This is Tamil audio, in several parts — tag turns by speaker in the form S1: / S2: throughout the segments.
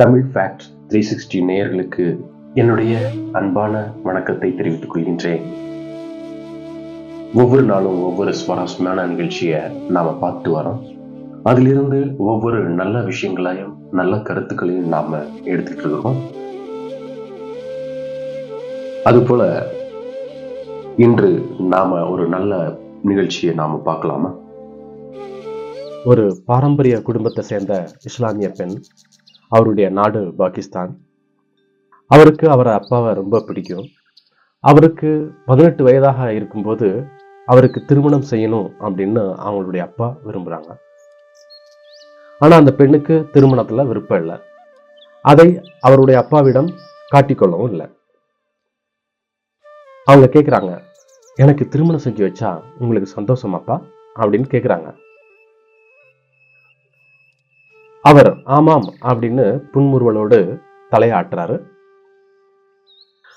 S1: தமிழ் ஃபேக்ட் த்ரீ சிக்ஸ்டி நேயர்களுக்கு என்னுடைய அன்பான வணக்கத்தை தெரிவித்துக் கொள்கின்றேன். ஒவ்வொரு நாளும் ஒவ்வொரு சுவாரஸ்யமான நிகழ்ச்சியை நாம பார்த்து வரோம். அதிலிருந்து ஒவ்வொரு நல்ல விஷயங்களையும் நல்ல கருத்துக்களையும் நாம எடுத்துட்டு இருக்கோம். அதுபோல இன்று நாம ஒரு நல்ல நிகழ்ச்சியை நாம பார்க்கலாமா? ஒரு பாரம்பரிய குடும்பத்தை சேர்ந்த இஸ்லாமிய பெண் அவருடைய நாடு பாகிஸ்தான். அவருக்கு அவர் அப்பாவை ரொம்ப பிடிக்கும். அவருக்கு பதினெட்டு வயதாக இருக்கும்போது அவருக்கு திருமணம் செய்யணும் அப்படின்னு அவங்களுடைய அப்பா விரும்புகிறாங்க ஆனால் அந்த பெண்ணுக்கு திருமணத்தில் விருப்பம் இல்லை. அதை அவருடைய அப்பாவிடம் காட்டிக்கொள்ளவும் இல்லை. அவங்க கேட்குறாங்க எனக்கு திருமணம் செஞ்சு வச்சா உங்களுக்கு சந்தோஷமாப்பா? அப்படின்னு கேட்குறாங்க அவர் ஆமாம் அப்படின்னு புன்முறுவலோடு தலையாட்டுறாரு.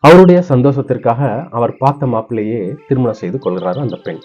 S1: அவருடைய சந்தோஷத்திற்காக அவர் பார்த்த மாப்பிள்ளையே திருமணம் செய்து கொள்கிறாரு அந்த பெண்.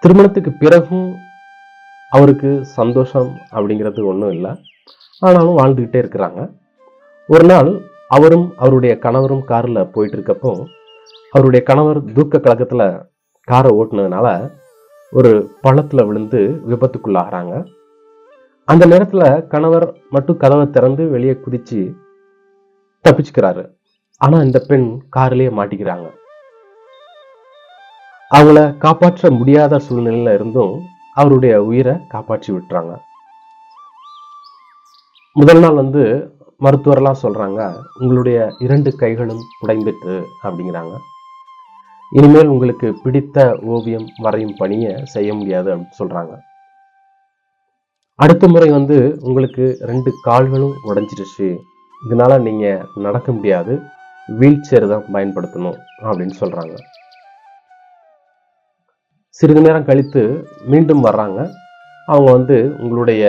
S1: திருமணத்துக்கு பிறகும் அவருக்கு சந்தோஷம் அப்படிங்கிறது ஒன்றும் இல்லை. ஆனாலும் வாழ்ந்துக்கிட்டே இருக்கிறாங்க. ஒரு நாள் அவரும் அவருடைய கணவரும் காரில் போயிட்டு இருக்கப்போ அவருடைய கணவர் தூக்க கழகத்தில் காரை ஓட்டினதுனால ஒரு பழத்தில் விழுந்து விபத்துக்குள்ளாகிறாங்க. அந்த நேரத்துல கணவர் மட்டும் கதவை திறந்து வெளியே குதிச்சு தப்பிச்சுக்கிறாரு. ஆனா இந்த பெண் காரிலேயே மாட்டிக்கிறாங்க. அவங்கள காப்பாற்ற முடியாத சூழ்நிலையில இருந்தும் அவருடைய உயிரை காப்பாற்றி விட்டுறாங்க. முதல் நாள் வந்து மருத்துவரெல்லாம் சொல்றாங்க உங்களுடைய இரண்டு கைகளும் உடைந்துட்டு அப்படிங்கிறாங்க. இனிமேல் உங்களுக்கு பிடித்த ஓவியம் வரையும் பணியை செய்ய முடியாது அப்படின்னு சொல்றாங்க. அடுத்த முறை வந்து உங்களுக்கு ரெண்டு கால்களும் உடைஞ்சிருச்சு. இதனால நீங்க நடக்க முடியாது. வீல் சேர் தான் பயன்படுத்தணும் அப்படின்னு சொல்றாங்க. சிறிது நேரம் கழித்து மீண்டும் வர்றாங்க. அவங்க வந்து உங்களுடைய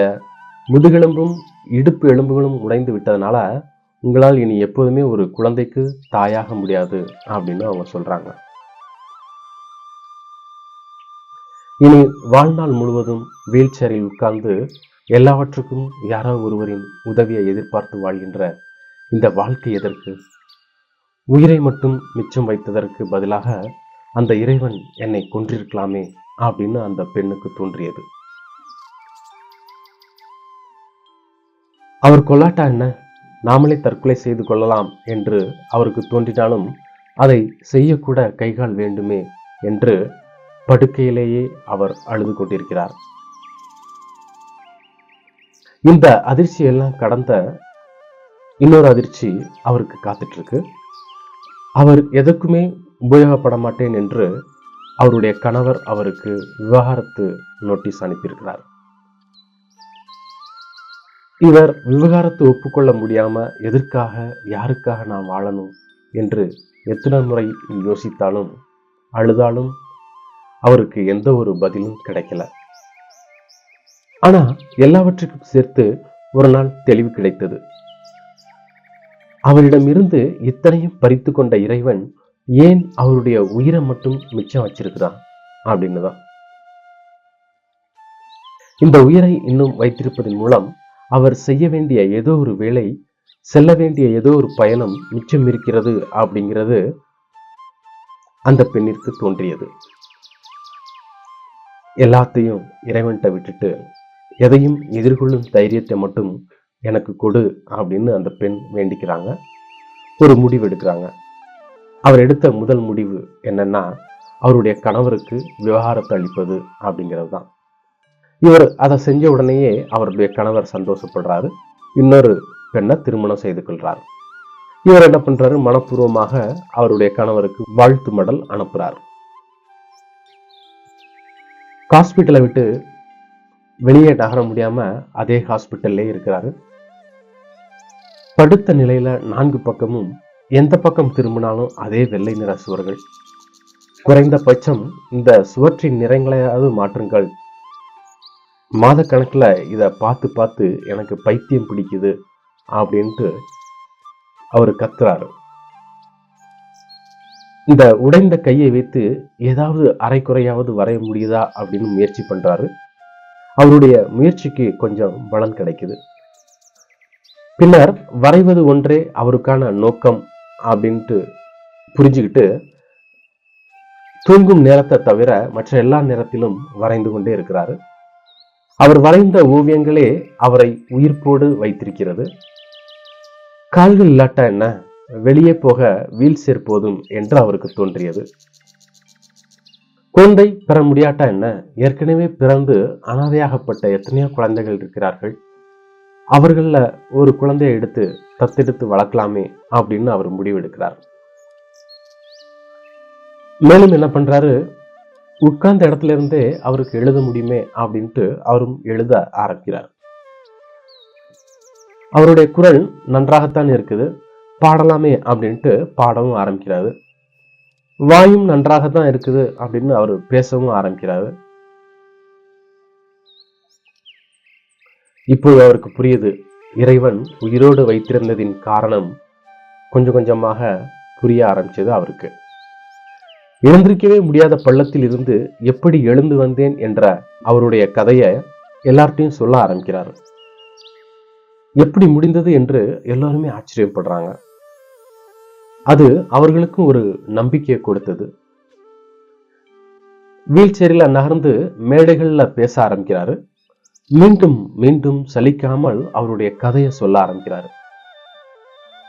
S1: முதுகெலும்பும் இடுப்பு எலும்புகளும் உடைந்து விட்டதுனால உங்களால் இனி எப்போதுமே ஒரு குழந்தைக்கு தாயாக முடியாது அப்படின்னு அவங்க சொல்கிறாங்க இனி வாழ்நாள் முழுவதும் வீல் சேரில் உட்கார்ந்து எல்லாவற்றுக்கும் யாரோ ஒருவரின் உதவியை எதிர்பார்த்து வாழ்கின்ற இந்த வாழ்க்கை எதற்கு? உயிரை மட்டும் மிச்சம் வைத்ததற்கு பதிலாக அந்த இறைவன் என்னை கொன்றிருக்கலாமே அப்படின்னு அந்த பெண்ணுக்கு தோன்றியது. அவர் கொல்லாட்டா என்ன? நாமளே தற்கொலை செய்து கொள்ளலாம் என்று அவருக்கு தோன்றினாலும் அதை செய்யக்கூட கைகால் வேண்டுமே என்று படுக்கையிலேயே அவர் அழுது கொண்டிருக்கிறார். இந்த அதிர்ச்சி எல்லாம் கடந்த இன்னொரு அதிர்ச்சி அவருக்கு காத்துட்டு இருக்கு அவர் எதற்குமே உபயோகப்பட மாட்டேன் என்று அவருடைய கணவர் அவருக்கு விவகாரத்து நோட்டீஸ் அனுப்பியிருக்கிறார். இவர் விவகாரத்தை ஒப்புக்கொள்ள முடியாம எதற்காக யாருக்காக நான் வாழணும் என்று எத்தனை முறை யோசித்தாலும் அழுதாலும் அவருக்கு எந்த ஒரு பதிலும் கிடைக்கல. ஆனா எல்லாவற்றுக்கும் சேர்த்து ஒரு நாள் தெளிவு கிடைத்தது. அவரிடமிருந்து இத்தனையும் பறித்து கொண்ட இறைவன் ஏன் அவருடைய உயிரை மட்டும் மிச்சம் வச்சிருக்கிறான்? அப்படின்னு தான் இந்த உயிரை இன்னும் வைத்திருப்பதன் மூலம் அவர் செய்ய வேண்டிய ஏதோ ஒரு வேலை செல்ல வேண்டிய ஏதோ ஒரு பயணம் மிச்சம் இருக்கிறது அப்படிங்கிறது அந்த பெண்ணிற்கு தோன்றியது. எல்லாத்தையும் இறைவன்கிட்ட விட்டுட்டு எதையும் எதிர்கொள்ளும் தைரியத்தை மட்டும் எனக்கு கொடு அப்படின்னு அந்த பெண் வேண்டிக்கிறாங்க. ஒரு முடிவு எடுக்கிறாங்க. அவர் எடுத்த முதல் முடிவு என்னன்னா அவருடைய கணவருக்கு விவகாரத்தை அளிப்பது அப்படிங்கிறது தான். இவர் அதை செஞ்ச உடனேயே அவருடைய கணவர் சந்தோஷப்படுறாரு. இன்னொரு பெண்ணை திருமணம் செய்து கொள்றார். இவர் என்ன பண்றாரு? மனப்பூர்வமாக அவருடைய கணவருக்கு வாழ்த்து மடல் அனுப்புகிறார் ஹாஸ்பிட்டலை விட்டு வெளியே நகர முடியாமல் அதே ஹாஸ்பிட்டல்லே இருக்கிறாரு. படுத்த நிலையில் நான்கு பக்கமும் எந்த பக்கம் திரும்பினாலும் அதே வெள்ளை நிற சுவர்கள். குறைந்தபட்சம் இந்த சுவற்றின் நிறங்களையாவது மாற்றுங்கள். மாதக்கணக்கில் இதை பார்த்து பார்த்து எனக்கு பைத்தியம் பிடிக்குது அப்படின்ட்டு அவர் கத்துறாரு. இந்த உடைந்த கையை வைத்து ஏதாவது அரைக்குறையாவது வரைய முடியுதா அப்படின்னு முயற்சி பண்றாரு. அவருடைய முயற்சிக்கு கொஞ்சம் பலன் கிடைக்குது. பின்னர் வரைவது ஒன்றே அவருக்கான நோக்கம் அப்படின்ட்டு புரிஞ்சுக்கிட்டு தூங்கும் நேரத்தை தவிர மற்ற எல்லா நேரத்திலும் வரைந்து கொண்டே இருக்கிறாரு. அவர் வரைந்த ஓவியங்களே அவரை உயிர்ப்போடு வைத்திருக்கிறது. கால்கள் இல்லாட்டா என்ன? வெளியே போக வீல் சேர் போதும் என்று அவருக்கு தோன்றியது. குழந்தை பெற முடியாட்டா என்ன? ஏற்கனவே பிறந்து அனாதையாகப்பட்ட எத்தனையோ குழந்தைகள் இருக்கிறார்கள். அவர்களில் ஒரு குழந்தையை எடுத்து தத்தெடுத்து வளர்க்கலாமே அப்படின்னு அவர் முடிவெடுக்கிறார். மேலும் என்ன பண்றாரு? உட்கார்ந்த இடத்துல இருந்தே அவருக்கு எழுத முடியுமே அப்படின்ட்டு அவரும் எழுத ஆரம்பிக்கிறார். அவருடைய குரல் நன்றாகத்தான் இருக்குது. பாடலாமே அப்படின்ட்டு பாடவும் ஆரம்பிக்கிறாரு. வாயும் நன்றாக தான் இருக்குது அப்படின்னு அவர் பேசவும் ஆரம்பிக்கிறாரு. இப்போது அவருக்கு புரியுது இறைவன் உயிரோடு வைத்திருந்ததின் காரணம் கொஞ்சம் கொஞ்சமாக புரிய ஆரம்பிச்சது அவருக்கு. எழுந்திருக்கவே முடியாத பள்ளத்தில் இருந்து எப்படி எழுந்து வந்தேன் என்ற அவருடைய கதையை எல்லார்ட்டையும் சொல்ல ஆரம்பிக்கிறார். எப்படி முடிந்தது என்று எல்லாருமே ஆச்சரியப்படுறாங்க. அது அவர்களுக்கும் ஒரு நம்பிக்கையை கொடுத்தது. வீல் சேரில் நகர்ந்து மேடைகள்ல பேச ஆரம்பிக்கிறாரு. மீண்டும் மீண்டும் சலிக்காமல் அவருடைய கதையை சொல்ல ஆரம்பிக்கிறாரு.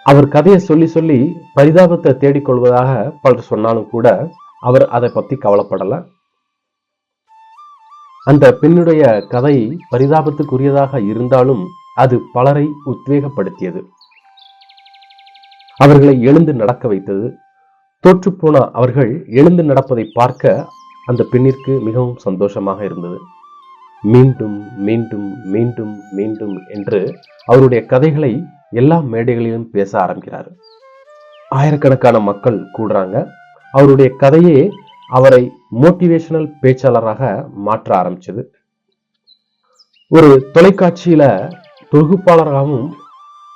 S1: அவர் கதையை சொல்லி சொல்லி பரிதாபத்தை தேடிக்கொள்வதாக பலர் சொன்னாலும் கூட அவர் அதை பத்தி கவலைப்படல. அந்த பெண்ணுடைய கதை பரிதாபத்துக்குரியதாக இருந்தாலும் அது பலரை உத்வேகப்படுத்தியது. அவர்களை எழுந்து நடக்க வைத்தது. தோற்றுப்போன அவர்கள் எழுந்து நடப்பதை பார்க்க அந்த பெண்ணிற்கு மிகவும் சந்தோஷமாக இருந்தது. மீண்டும் மீண்டும் மீண்டும் மீண்டும் என்று அவருடைய கதைகளை எல்லா மேடைகளிலும் பேச ஆரம்பிக்கிறார். ஆயிரக்கணக்கான மக்கள் கூடுறாங்க. அவருடைய கதையே அவரை மோட்டிவேஷனல் பேச்சாளராக மாற்ற ஆரம்பிச்சது. ஒரு தொலைக்காட்சியில தொகுப்பாளராகவும்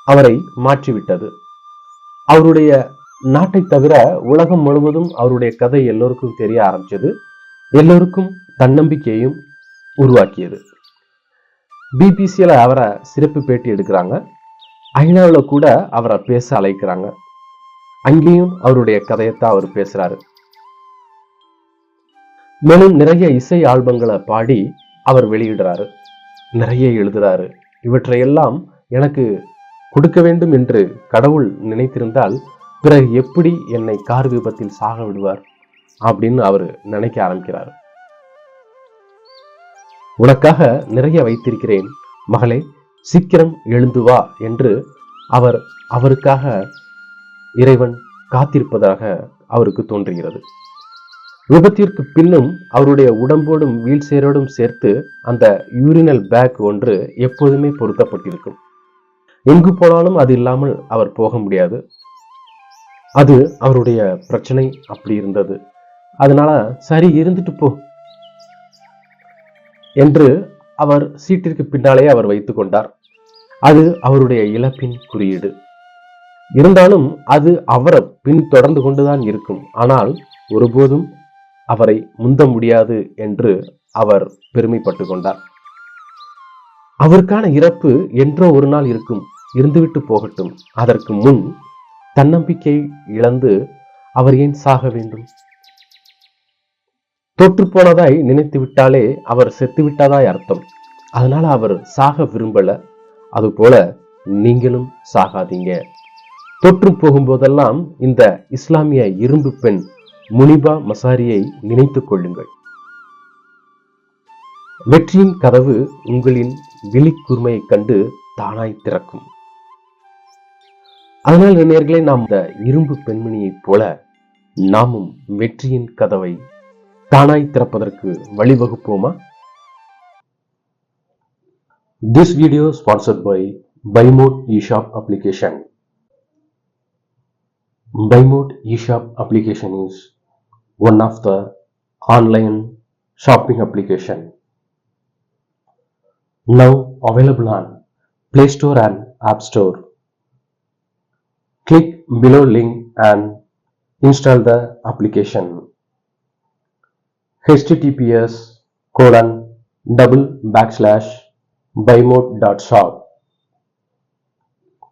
S1: அவரை மாற்றிவிட்டது. அவருடைய நாட்டை தவிர உலகம் முழுவதும் அவருடைய கதை எல்லோருக்கும் தெரிய ஆரம்பிச்சது. எல்லோருக்கும் தன்னம்பிக்கையையும் உருவாக்கியது. பிபிசியில் அவரை சிறப்பு பேட்டி எடுக்கிறாங்க. ஐநாவில் கூட அவரை பேச அழைக்கிறாங்க. அங்கேயும் அவருடைய கதையைத்தான் அவர் பேசுறாரு. மேலும் நிறைய இசை ஆல்பங்களை பாடி அவர் வெளியிடுறாரு. நிறைய எழுதுறாரு. இவற்றையெல்லாம் எனக்கு கொடுக்க வேண்டும் என்று கடவுள் நினைத்திருந்தால் பிறகு எப்படி என்னை கார் விபத்தில் சாக விடுவார் அப்படின்னு அவர் நினைக்க ஆரம்பிக்கிறார். உனக்காக நிறைய வைத்திருக்கிறேன் மகளே சீக்கிரம் எழுந்து வா என்று அவர் அவருக்காக இறைவன் காத்திருப்பதாக அவருக்கு தோன்றுகிறது. விபத்திற்கு பின்னும் அவருடைய உடம்போடும் வீல் சேரோடும் சேர்த்து அந்த யூரினல் பேக் ஒன்று எப்போதுமே பொருத்தப்பட்டிருக்கும். எங்கு போனாலும் அது இல்லாமல் அவர் போக முடியாது. அது அவருடைய பிரச்சனை அப்படி இருந்தது. அதனால சரி இருந்துட்டு போ என்று அவர் சீட்டிற்கு பின்னாலே அவர் வைத்துக் கொண்டார். அது அவருடைய இழப்பின் குறியீடு. இருந்தாலும் அது அவரை பின் தொடர்ந்து கொண்டுதான் இருக்கும். ஆனால் ஒருபோதும் அவரை முந்த முடியாது என்று அவர் பெருமைப்பட்டு கொண்டார். அவருக்கான இறப்பு என்றோ ஒரு நாள் இருக்கும். இருந்துவிட்டு போகட்டும். அதற்கு முன் தன்னம்பிக்கை இழந்து அவர் ஏன் சாக வேண்டும்? தொற்று போனதாய் நினைத்து விட்டாலே அவர் செத்து விட்டதாய் அர்த்தம். அதனால அவர் சாக விரும்பல. அதுபோல நீங்களும் சாகாதீங்க. தொற்று போகும்போதெல்லாம் இந்த இஸ்லாமிய இரும்பு பெண் முனிபா மசாரியை நினைத்துக் கொள்ளுங்கள். வெற்றியின் கதவு உங்களின் விழிக்கூர்மையைக் கண்டு தானாய் திறக்கும். அதனால் நேர்களே நாம் இந்த இரும்பு பெண்மணியைப் போல நாமும் வெற்றியின் கதவை தானாய் திறப்பதற்கு வழிவகுப்போமா this video sponsored by Bymot eShop application Bymot eShop application is one of the online shopping application now available on Play Store and App Store Click below link and install the application. https colon double backslash bimode.shop.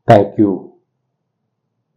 S1: Thank you.